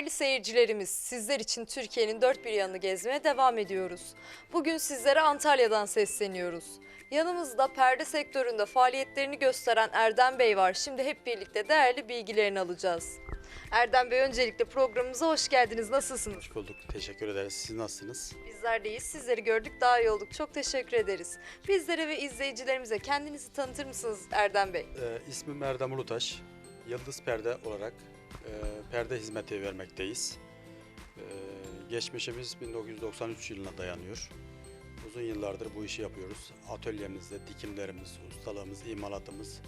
Değerli seyircilerimiz, sizler için Türkiye'nin dört bir yanını gezmeye devam ediyoruz. Bugün sizlere Antalya'dan sesleniyoruz. Yanımızda perde sektöründe faaliyetlerini gösteren Erdem Bey var. Şimdi hep birlikte değerli bilgilerini alacağız. Erdem Bey öncelikle programımıza hoş geldiniz. Nasılsınız? Hoş bulduk. Teşekkür ederiz. Siz nasılsınız? Bizler deyiz. Sizleri gördük daha iyi olduk. Çok teşekkür ederiz. Bizlere ve izleyicilerimize kendinizi tanıtır mısınız Erdem Bey? Ee, ismim Erdem Ulutaş. Yıldız Perde olarak e, perde hizmeti vermekteyiz. Ee, geçmişimiz 1993 yılına dayanıyor. Uzun yıllardır bu işi yapıyoruz. Atölyemizde dikimlerimiz, ustalığımız, imalatımız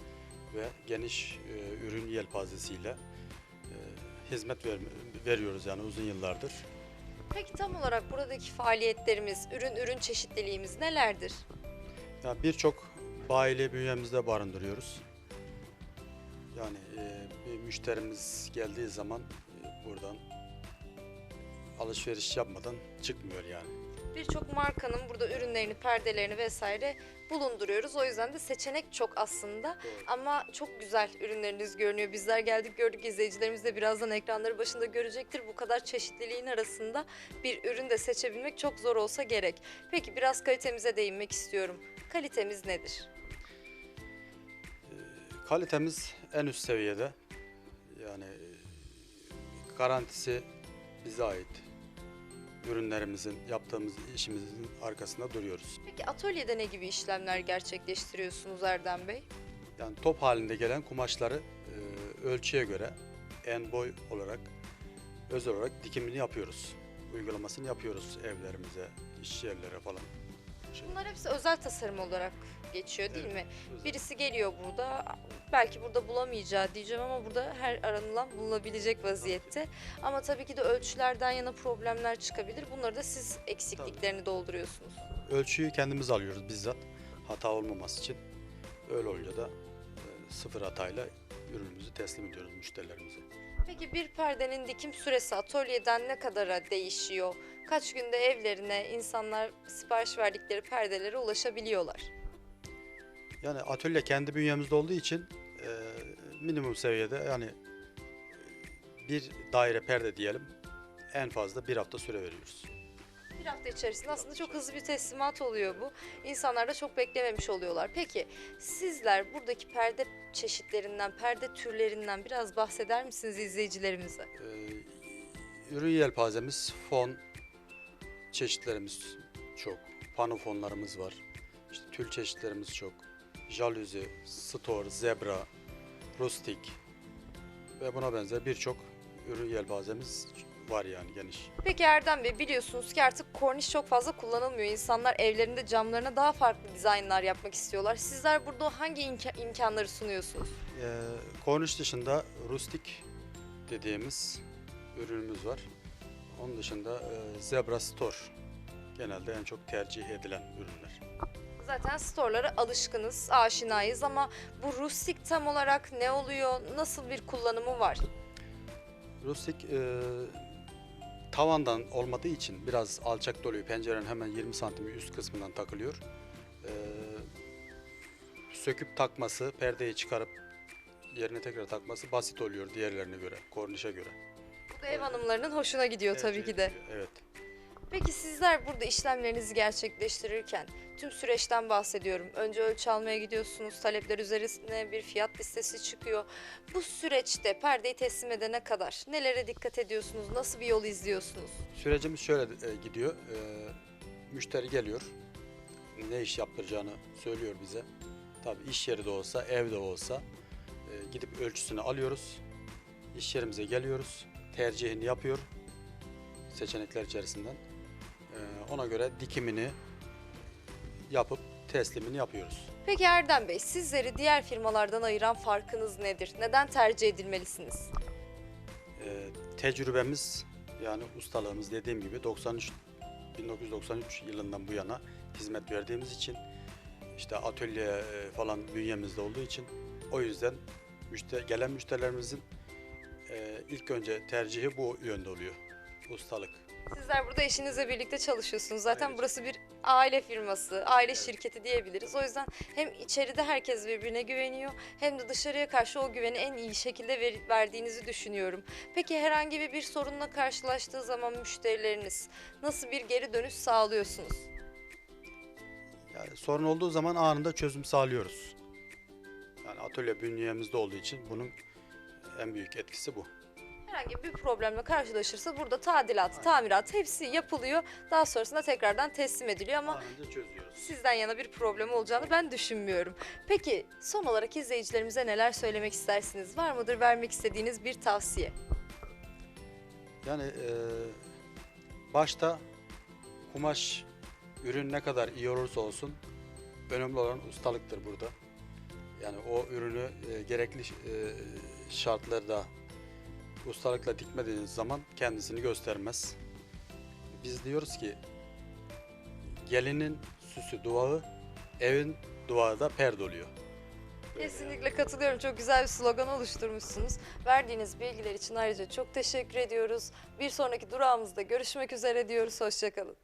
ve geniş e, ürün yelpazesiyle e, hizmet ver- veriyoruz yani uzun yıllardır. Peki tam olarak buradaki faaliyetlerimiz, ürün ürün çeşitliliğimiz nelerdir? Yani birçok bayili bünyemizde barındırıyoruz. Yani e, bir müşterimiz geldiği zaman e, buradan alışveriş yapmadan çıkmıyor yani. Birçok markanın burada ürünlerini, perdelerini vesaire bulunduruyoruz. O yüzden de seçenek çok aslında. Ama çok güzel ürünleriniz görünüyor. Bizler geldik gördük izleyicilerimiz de birazdan ekranları başında görecektir. Bu kadar çeşitliliğin arasında bir ürün de seçebilmek çok zor olsa gerek. Peki biraz kalitemize değinmek istiyorum. Kalitemiz nedir? Kalitemiz en üst seviyede. Yani garantisi bize ait. Ürünlerimizin, yaptığımız işimizin arkasında duruyoruz. Peki atölyede ne gibi işlemler gerçekleştiriyorsunuz Erdem Bey? Yani top halinde gelen kumaşları e, ölçüye göre en boy olarak özel olarak dikimini yapıyoruz. Uygulamasını yapıyoruz evlerimize, iş yerlere falan. Bunlar hepsi özel tasarım olarak geçiyor değil mi? Birisi geliyor burada, belki burada bulamayacağı diyeceğim ama burada her aranılan bulunabilecek vaziyette. Ama tabii ki de ölçülerden yana problemler çıkabilir. Bunları da siz eksikliklerini dolduruyorsunuz. Ölçüyü kendimiz alıyoruz bizzat hata olmaması için. Öyle olunca da e, sıfır hatayla ürünümüzü teslim ediyoruz müşterilerimize. Peki bir perdenin dikim süresi atölyeden ne kadara değişiyor? Kaç günde evlerine insanlar sipariş verdikleri perdelere ulaşabiliyorlar? Yani atölye kendi bünyemizde olduğu için e, minimum seviyede yani bir daire perde diyelim en fazla bir hafta süre veriyoruz. Bir hafta içerisinde aslında çok hızlı bir teslimat oluyor bu. İnsanlar da çok beklememiş oluyorlar. Peki sizler buradaki perde çeşitlerinden, perde türlerinden biraz bahseder misiniz izleyicilerimize? Ee, ürün yelpazemiz, fon çeşitlerimiz çok. Pano fonlarımız var. İşte tül çeşitlerimiz çok. Jaluzi, stor, zebra, rustik ve buna benzer birçok ürün yelpazemiz var yani geniş. Peki Erdem Bey biliyorsunuz ki artık korniş çok fazla kullanılmıyor. İnsanlar evlerinde camlarına daha farklı dizaynlar yapmak istiyorlar. Sizler burada hangi imka- imkanları sunuyorsunuz? Ee, korniş dışında rustik dediğimiz ürünümüz var. Onun dışında e, zebra store genelde en çok tercih edilen ürünler. Zaten storelara alışkınız, aşinayız ama bu rustik tam olarak ne oluyor, nasıl bir kullanımı var? Rustik e, tavandan olmadığı için biraz alçak oluyor. Pencerenin hemen 20 santim üst kısmından takılıyor. E, söküp takması, perdeyi çıkarıp yerine tekrar takması basit oluyor diğerlerine göre, kornişe göre. Bu da ev hanımlarının hoşuna gidiyor tabii Tercih ki de. Evet. Peki sizler burada işlemlerinizi gerçekleştirirken tüm süreçten bahsediyorum. Önce ölçü almaya gidiyorsunuz, talepler üzerine bir fiyat listesi çıkıyor. Bu süreçte perdeyi teslim edene kadar nelere dikkat ediyorsunuz, nasıl bir yol izliyorsunuz? Sürecimiz şöyle e, gidiyor. E, müşteri geliyor. Ne iş yaptıracağını söylüyor bize. Tabii iş yeri de olsa, evde olsa e, gidip ölçüsünü alıyoruz. İş yerimize geliyoruz. Tercihini yapıyor. Seçenekler içerisinden. E, ona göre dikimini yapıp teslimini yapıyoruz. Peki Erdem Bey, sizleri diğer firmalardan ayıran farkınız nedir? Neden tercih edilmelisiniz? E, tecrübemiz yani ustalığımız dediğim gibi 93 1993 yılından bu yana hizmet verdiğimiz için işte atölye e, falan bünyemizde olduğu için o yüzden müşteri, gelen müşterilerimizin e, ilk önce tercihi bu yönde oluyor. Ustalık. Sizler burada eşinizle birlikte çalışıyorsunuz. Zaten Evet. burası bir aile firması, aile şirketi diyebiliriz. O yüzden hem içeride herkes birbirine güveniyor hem de dışarıya karşı o güveni en iyi şekilde ver- verdiğinizi düşünüyorum. Peki herhangi bir, bir sorunla karşılaştığı zaman müşterileriniz nasıl bir geri dönüş sağlıyorsunuz? Yani sorun olduğu zaman anında çözüm sağlıyoruz. Yani atölye bünyemizde olduğu için bunun en büyük etkisi bu. Herhangi bir problemle karşılaşırsa burada tadilat, tamirat hepsi yapılıyor. Daha sonrasında tekrardan teslim ediliyor ama Anında çözüyoruz. sizden yana bir problem olacağını ben düşünmüyorum. Peki son olarak izleyicilerimize neler söylemek istersiniz? Var mıdır vermek istediğiniz bir tavsiye? Yani e, başta kumaş ürün ne kadar iyi olursa olsun önemli olan ustalıktır burada. Yani o ürünü e, gerekli e, şartlarda ustalıkla dikmediğiniz zaman kendisini göstermez. Biz diyoruz ki gelinin süsü duağı, evin duağı da perde oluyor. Kesinlikle katılıyorum. Çok güzel bir slogan oluşturmuşsunuz. Verdiğiniz bilgiler için ayrıca çok teşekkür ediyoruz. Bir sonraki durağımızda görüşmek üzere diyoruz. Hoşçakalın.